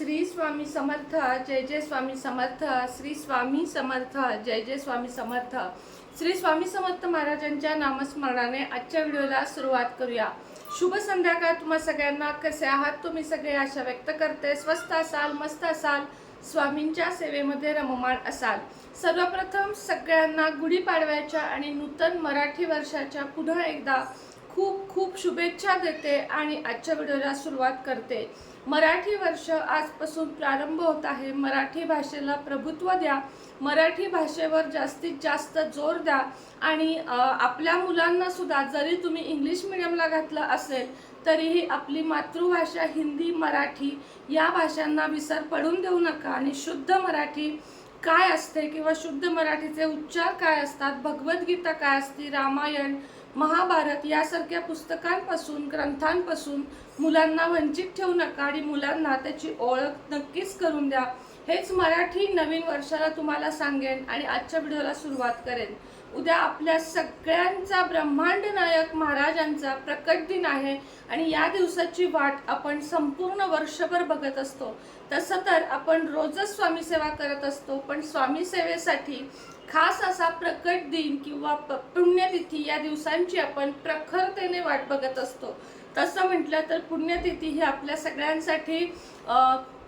श्री स्वामी समर्थ जय जय स्वामी समर्थ श्री स्वामी समर्थ जय जय स्वामी समर्थ. श्री स्वामी समर्थ महाराजांच्या नामस्मरणाने आजच्या व्हिडिओला सुरुवात करूया. शुभ संध्याकाळ तुम्हा सगळ्यांना. कसे आहात तुम्ही सगळे? आशा व्यक्त करते. स्वस्त असाल मस्त असाल स्वामींच्या सेवेमध्ये रममाण असाल. सर्वप्रथम सगळ्यांना गुढीपाडव्याच्या आणि नूतन मराठी वर्षाच्या पुन्हा एकदा खूप खूप शुभेच्छा देते आणि आजच्या व्हिडिओला सुरुवात करते. मराठी वर्ष आजपासून प्रारंभ होत आहे. मराठी भाषेला प्रभुत्व द्या. मराठी भाषेवर जास्तीत जास्त जोर द्या. आणि आपल्या मुलांना सुद्धा जरी तुम्ही इंग्लिश मिडियमला घातलं असेल तरीही आपली मातृभाषा हिंदी मराठी या भाषांना विसर पडून देऊ नका. आणि शुद्ध मराठी काय असते किंवा शुद्ध मराठीचे उच्चार काय असतात? भगवद्गीता काय असते? रामायण महाभारत यासारख्या पुस्तकांपासून ग्रंथांपासून मुलांना वंचित ठेवू नका आणि मुलांना त्याची ओळख नक्कीच करून द्या. हेच मराठी नवीन वर्षाला तुम्हाला सांगेन आणि आजच्या व्हिडिओला सुरुवात करेन. उद्या आपल्या सगळ्यांचा ब्रह्मांड नायक महाराजांचा प्रकट दिन आहे आणि या दिवसाची वाट आपण संपूर्ण वर्षभर बघत असतो. तसं तर आपण रोजच स्वामी सेवा करत असतो पण स्वामी सेवेसाठी खास असा प्रकट दिन किंवा पुण्यतिथी या दिवसांची आपण प्रखरतेने वाट बघत असतो. तसं म्हटलं तर पुण्यतिथी ही आपल्या सगळ्यांसाठी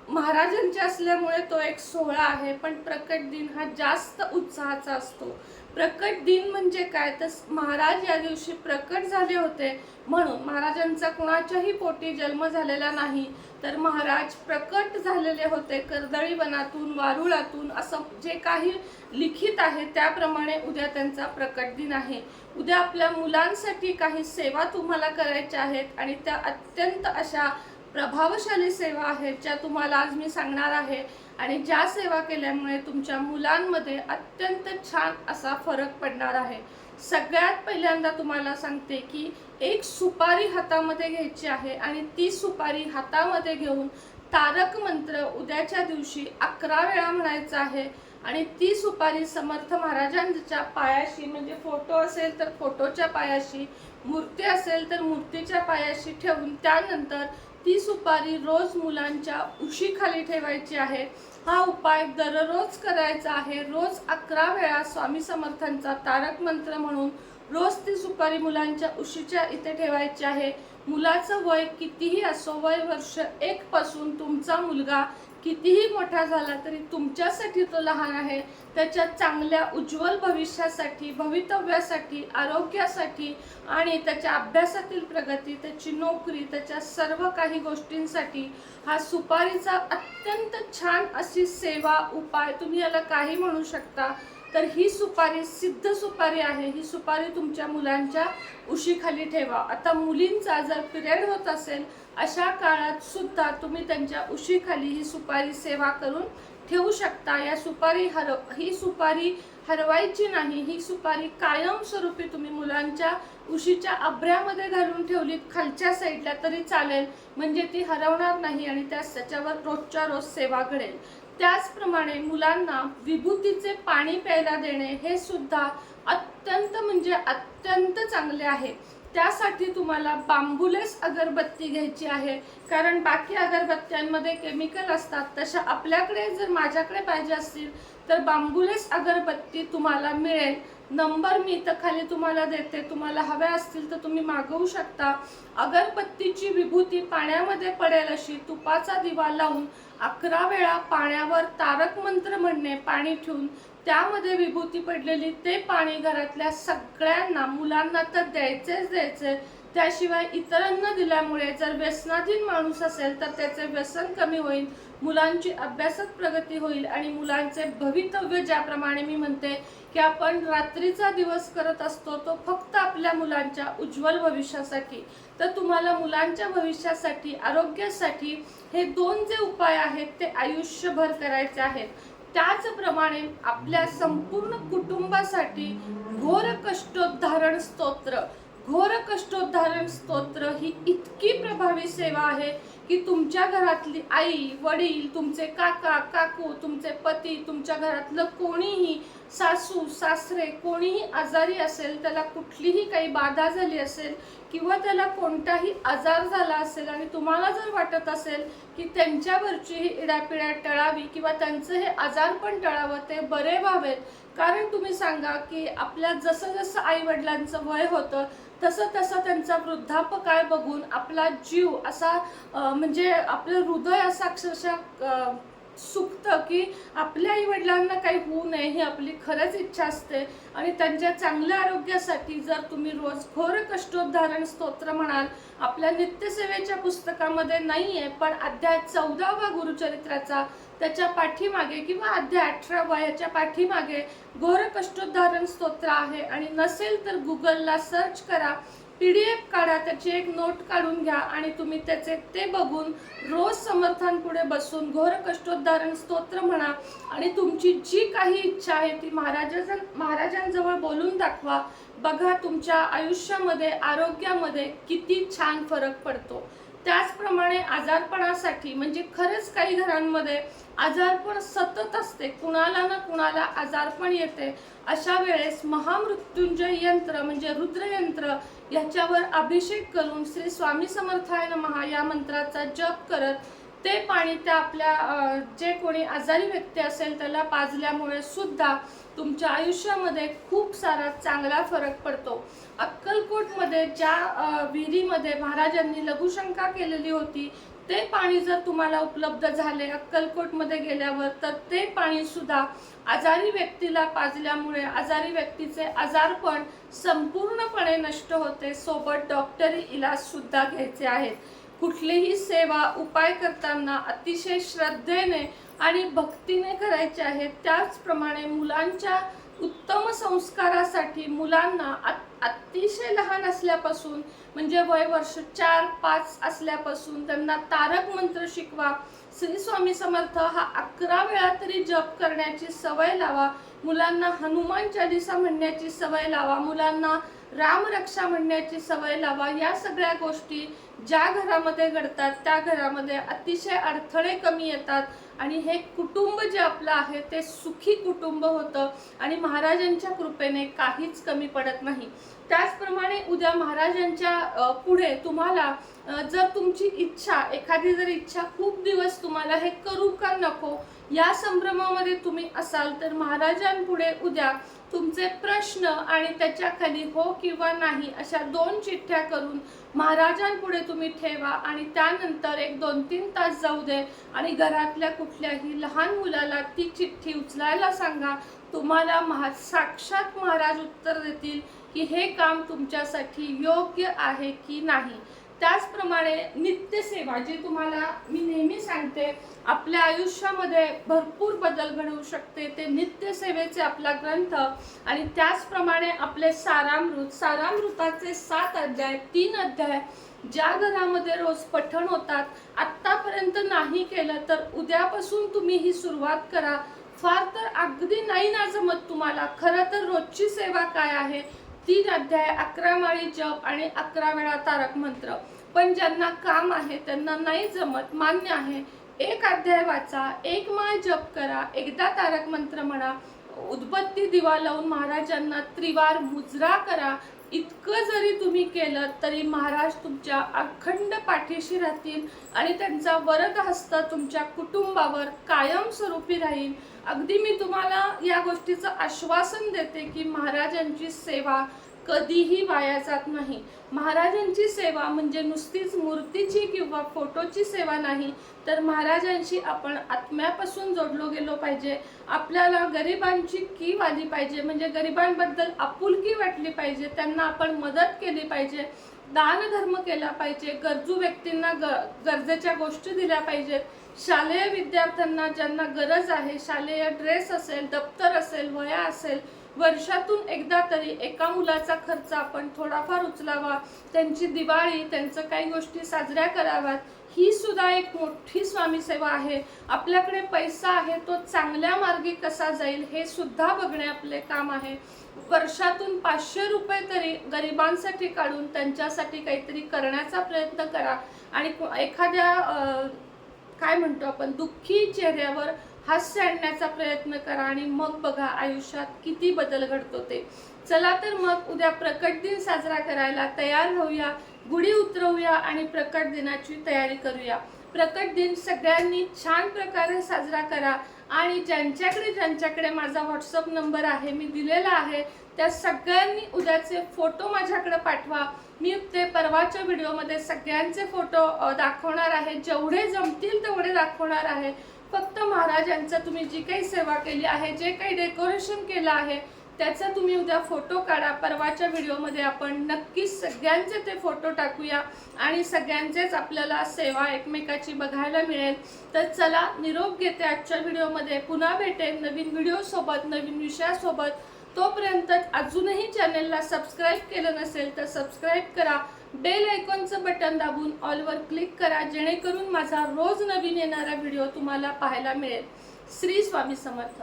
महाराजांची असल्यामुळे तो एक सोहळा आहे पण प्रकट दिन हा जास्त उत्साहाचा असतो. प्रकट दिन म्हणजे काय? तर महाराज या दिवशी प्रकट झाले होते. म्हणून महाराजांचा कुणाच्याही पोटी जन्म झालेला नाही. तर महाराज प्रकट झालेले होते कर्दळी वनातून वारुळातून असं जे काही लिखित आहे त्याप्रमाणे उद्या त्यांचा प्रकट दिन आहे. उद्या आपल्या मुलांसाठी काही सेवा तुम्हाला करायच्या आहेत आणि त्या अत्यंत अशा प्रभावशाली सेवा आहेत ज्या तुम्हाला आज मी सांगणार आहे. आणि ज्या सेवा केल्यामुळे तुमच्या मुलांमध्ये अत्यंत छान असा फरक पडणार आहे. सगळ्यात पहिल्यांदा तुम्हाला सांगते की एक सुपारी हातामध्ये घ्यायची आहे आणि ती सुपारी हातामध्ये घेऊन तारक मंत्र उद्याच्या दिवशी अकरा वेळा म्हणायचा आहे. आणि ती सुपारी समर्थ महाराजांच्या पायाशी म्हणजे फोटो असेल तर फोटोच्या पायाशी मूर्ती असेल तर मूर्तीच्या पायाशी ठेवून त्यानंतर ती सुपारी रोज मुलांच्या उशीखाली ठेवायची आहे. हा उपाय दररोज करायचा आहे. रोज अकरा वेळा स्वामी समर्थांचा तारक मंत्र म्हणून रोज ती सुपारी मुलांच्या उशीच्या इथे ठेवायची आहे. मुलाचं वय कितीही असो वय वर्ष एकपासून तुमचा मुलगा कितीही मोठा झाला तरी तुमच्यासाठी तो लहान आहे. त्याच्या चांगल्या उज्ज्वल भविष्यासाठी भवितव्यासाठी आरोग्यासाठी आणि त्याच्या अभ्यासातील प्रगती त्याची नोकरी त्याच्या सर्व काही गोष्टींसाठी हा सुपारीचा अत्यंत छान अशी सेवा उपाय तुम्ही याला काही म्हणू शकता. तर ही सुपारी सिद्ध सुपारी आहे. ही सुपारी तुमच्या मुलांच्या उशीखाली ठेवा. आता मुलींचा जर पिरियड होत असेल अशा काळात सुद्धा तुम्ही त्यांच्या उशीखाली ही सुपारी सेवा करून ठेवू शकता. या सुपारी हर ही सुपारी हरवायची नाही. ही सुपारी कायमस्वरूपी तुम्ही मुलांच्या उशीच्या अभ्र्यामध्ये घालून ठेवली खालच्या साईडला तरी चालेल. म्हणजे ती हरवणार नाही आणि त्या त्याच्यावर रोजच्या रोज सेवा घडेल. त्याचप्रमाणे मुलांना विभूतीचे पाणी प्यायला देणे हे सुद्धा अत्यंत म्हणजे अत्यंत चांगले आहे. त्यासाठी तुम्हाला बांबुलेस अगरबत्ती घ्यायची आहे. कारण बाकी अगरबत्त्यांमध्ये केमिकल असतात तशा आपल्याकडे जर माझ्याकडे पाहिजे असतील तर बांबुलेस अगरबत्ती तुम्हाला मिळेल. नंबर मी इथं खाली तुम्हाला देते. तुम्हाला हव्या असतील तर तुम्ही मागवू शकता. अगरबत्तीची विभूती पाण्यामध्ये पडेल अशी तुपाचा दिवा लावून अकरा वेळा पाण्यावर तारक मंत्र म्हणणे पाणी ठेवून त्यामध्ये विभूती पडलेली ते पाणी घरातल्या सगळ्यांना मुलांना तर द्यायचेच द्यायचे. त्याशिवाय इतरांना दिल्यामुळे जर व्यसनाधीन माणूस असेल तर त्याचे व्यसन कमी होईल मुलांची अभ्यासात प्रगती होईल आणि मुलांचे भवितव्य ज्याप्रमाणे मी म्हणते की आपण रात्रीचा दिवस करत असतो तो फक्त आपल्या मुलांच्या उज्ज्वल भविष्यासाठी. तर तुम्हाला मुलांच्या भविष्यासाठी आरोग्यासाठी हे दोन जे उपाय आहेत ते आयुष्यभर करायचे आहेत. त्याचप्रमाणे आपल्या संपूर्ण कुटुंबासाठी घोर कष्टोद्धारण स्तोत्र. घोर कष्टोद्धारण स्तोत्र ही इतकी प्रभावी सेवा आहे की तुमच्या घरातली आई वडील तुमचे काका काकू तुमचे पती तुमच्या घरातलं कोणीही सासू सासरे कोणीही आजारी असेल त्याला कुठलीही काही बाधा झाली असेल किंवा त्याला कोणताही आजार झाला असेल आणि तुम्हाला जर वाटत असेल की त्यांच्यावरची ही इडापिडा टळावी किंवा त्यांचं हे आजार पण टळावं ते बरे व्हावेत. कारण तुम्ही सांगा की आपल्या जसं जसं आई वडिलांचं वय होतं तसं तसं त्यांचा वृद्धापकाळ बघून आपला जीव असा म्हणजे आपलं हृदय असं अक्षरशः सुखतं की आपल्या आई वडिलांना काही होऊ नये ही आपली खरंच इच्छा असते. आणि त्यांच्या चांगल्या आरोग्यासाठी जर तुम्ही रोज घोर कष्टोद्धारण स्तोत्र म्हणाल आपल्या नित्यसेवेच्या पुस्तकामध्ये नाही आहे पण अध्याय चौदावा गुरुचरित्राचा त्याच्या पाठीमागे किंवा अध्याय अठरावा याच्या पाठीमागे घोर कष्टोद्धारण स्तोत्र आहे. आणि नसेल तर गुगलला सर्च करा. पी डी एफ काढा त्याची एक नोट काढून घ्या आणि तुम्ही त्याचे ते बघून रोज समर्थांपुढे बसून घोर कष्टोद्धारण स्तोत्र म्हणा आणि तुमची जी काही इच्छा आहे ती महाराजां महाराजांजवळ बोलून दाखवा. बघा तुमच्या आयुष्यामध्ये आरोग्यामध्ये किती छान फरक पडतो. त्याचप्रमाणे आजारपणासाठी म्हणजे खरंच काही घरांमध्ये आजारपण सतत असते कुणाला ना कुणाला आजारपण येते अशा वेळेस महामृत्युंजय यंत्र म्हणजे रुद्रयंत्र याच्यावर अभिषेक करून श्री स्वामी समर्थाय महा या मंत्राचा जप करत ते पाणी त्या आपल्या जे कोणी आजारी व्यक्ती असेल त्याला पाजल्यामुळे सुद्धा तुमच्या आयुष्यामध्ये खूप सारा चांगला फरक पडतो. अक्कलकोटमध्ये ज्या विहिरीमध्ये महाराजांनी लघुशंका केलेली होती ते पाणी जर तुम्हाला उपलब्ध झाले अक्कलकोटमध्ये गेल्यावर तर ते पाणी सुद्धा आजारी व्यक्तीला पाजल्यामुळे आजारी व्यक्तीचे आजारपण संपूर्णपणे नष्ट होते सोबत डॉक्टरी इलाजसुद्धा घ्यायचे आहेत. कुठलीही सेवा उपाय करताना अतिशय श्रद्धेने आणि भक्तीने करायचे आहेत त्याचप्रमाणे मुलांच्या उत्तम संस्कारासाठी मुलांना अतिशय लहान असल्यापासून म्हणजे वय वर्ष चार पाच असल्यापासून त्यांना तारक मंत्र शिकवा. श्री स्वामी समर्थ हा अकरा वेळा तरी जप करण्याची सवय लावा. मुलांना हनुमान चालिसा म्हणण्याची सवय लावा मुलांना रामरक्षा म्हणण्याची सवय लावा. या सगळ्या गोष्टी ज्या घरामध्ये घडतात त्या घरामध्ये अतिशय अडथळे कमी येतात आणि हे कुटुंब जे आपलं आहे ते सुखी कुटुंब होतं आणि महाराजांच्या कृपेने काहीच कमी पडत नाही. त्याचप्रमाणे उद्या महाराजांच्या पुढे तुम्हाला जर तुमची इच्छा एखादी जर इच्छा खूप दिवस तुम्हाला हे करू का नको या संभ्रमामध्ये तुम्ही असाल तर महाराजांपुढे उद्या तुमचे प्रश्न आणि त्याच्याखाली हो किंवा नाही अशा दोन चिठ्ठ्या करून महाराजांपुढे तुम्ही ठेवा आणि त्यानंतर एक दोन तीन तास जाऊ दे आणि घरातल्या कुठल्याही लहान मुलाला ती चिठ्ठी उचलायला सांगा. तुम्हाला महा साक्षात महाराज उत्तर देतील की हे काम तुमच्यासाठी योग्य आहे की नाही. त्याचप्रमाणे नित्यसेवा जी तुम्हाला मी नेहमी सांगते आपल्या आयुष्यामध्ये भरपूर बदल घडवू शकते. ते नित्यसेवेचे आपला ग्रंथ आणि त्याचप्रमाणे आपले सारामृत सारामृताचे सात अध्याय तीन अध्याय ज्या घरामध्ये रोज पठण होतात आत्तापर्यंत नाही केलं तर उद्यापासून तुम्ही ही सुरुवात करा. फार तर अगदी नाही ना जमत तुम्हाला. खरं तर रोजची सेवा काय आहे? तीन अध्याय अकरा माळी जप आणि अकरा वेळा तारक मंत्र. पण ज्यांना काम आहे त्यांना नाही जमत मान्य आहे. एक अध्याय वाचा एक माळ जप करा एकदा तारक मंत्र म्हणा उदबत्ती दिवा लावून महाराजांना त्रिवार मुजरा करा. इतकं जरी तुम्ही केलं तरी महाराज तुमच्या अखंड पाठीशी राहतील आणि त्यांचा वरद हस्त तुमच्या कुटुंबावर कायमस्वरूपी राहील. अगदी मी तुम्हाला या गोष्टीचं आश्वासन देते की महाराजांची सेवा कधीही वाया जात नाही. महाराजांची सेवा म्हणजे नुसतीच मूर्तीची किंवा फोटोची सेवा नाही तर महाराजांशी आपण आत्म्यापासून जोडलो गेलो पाहिजे. आपल्याला गरिबांची कीव आली पाहिजे? म्हणजे गरिबांबद्दल आपुलकी वाटली पाहिजे. त्यांना आपण मदत केली पाहिजे. दानधर्म केला पाहिजे. गरजू व्यक्तींना ग गरजेच्या गोष्टी दिल्या पाहिजेत. शालेय विद्यार्थ्यांना ज्यांना गरज आहे शालेय ड्रेस असेल दप्तर असेल वया असेल वर्षातून एकदा तरी एका मुलाचा खर्च आपण थोडाफार उचलावा त्यांची दिवाळी त्यांचं काही गोष्टी साजऱ्या कराव्यात ही सुद्धा एक मोठी स्वामी सेवा आहे. आपल्याकडे पैसा आहे तो चांगल्या मार्गी कसा जाईल हे सुद्धा बघणे आपले काम आहे. वर्षातून पाचशे रुपये तरी गरिबांसाठी काढून त्यांच्यासाठी काहीतरी करण्याचा प्रयत्न करा. आणि एखाद्या काय म्हणतो आपण दुःखी चेहऱ्यावर हास्य आणण्याचा प्रयत्न करा आणि मग बघा आयुष्यात किती बदल घडतो ते. चला तर मग उद्या प्रकट दिन साजरा करायला तयार होऊया गुढी उतरवूया आणि प्रकट दिनाची तयारी करूया. प्रकट दिन सगळ्यांनी छान प्रकारे साजरा करा आणि ज्यांच्याकडे ज्यांच्याकडे माझा व्हॉट्सअप नंबर आहे मी दिलेला आहे त्या सगळ्यांनी उद्याचे फोटो माझ्याकडे पाठवा. मी ते परवाच्या व्हिडिओमध्ये सगळ्यांचे फोटो दाखवणार आहे. जेवढे जमतील तेवढे दाखवणार आहे. फक्त महाराजांचं तुम्ही जी काही सेवा केली आहे जे काही डेकोरेशन केलं आहे त्याचा तुम्ही उद्या फोटो काढा. परवाच्या व्हिडिओमध्ये आपण नक्कीच सगळ्यांचे ते फोटो टाकूया आणि सगळ्यांचेच आपल्याला सेवा एकमेकाची बघायला मिळेल. तर चला निरोप घेते आजच्या व्हिडिओमध्ये. पुन्हा भेटेन नवीन व्हिडिओसोबत नवीन विषयासोबत तोपर्यंत अजूनही चॅनलला सबस्क्राईब केलं नसेल तर सबस्क्राईब करा. बेल आयकॉनचं बटन दाबून ऑलवर क्लिक करा जेणेकरून माझा रोज नवीन येणारा व्हिडिओ तुम्हाला पाहायला मिळेल. श्री स्वामी समर्थ.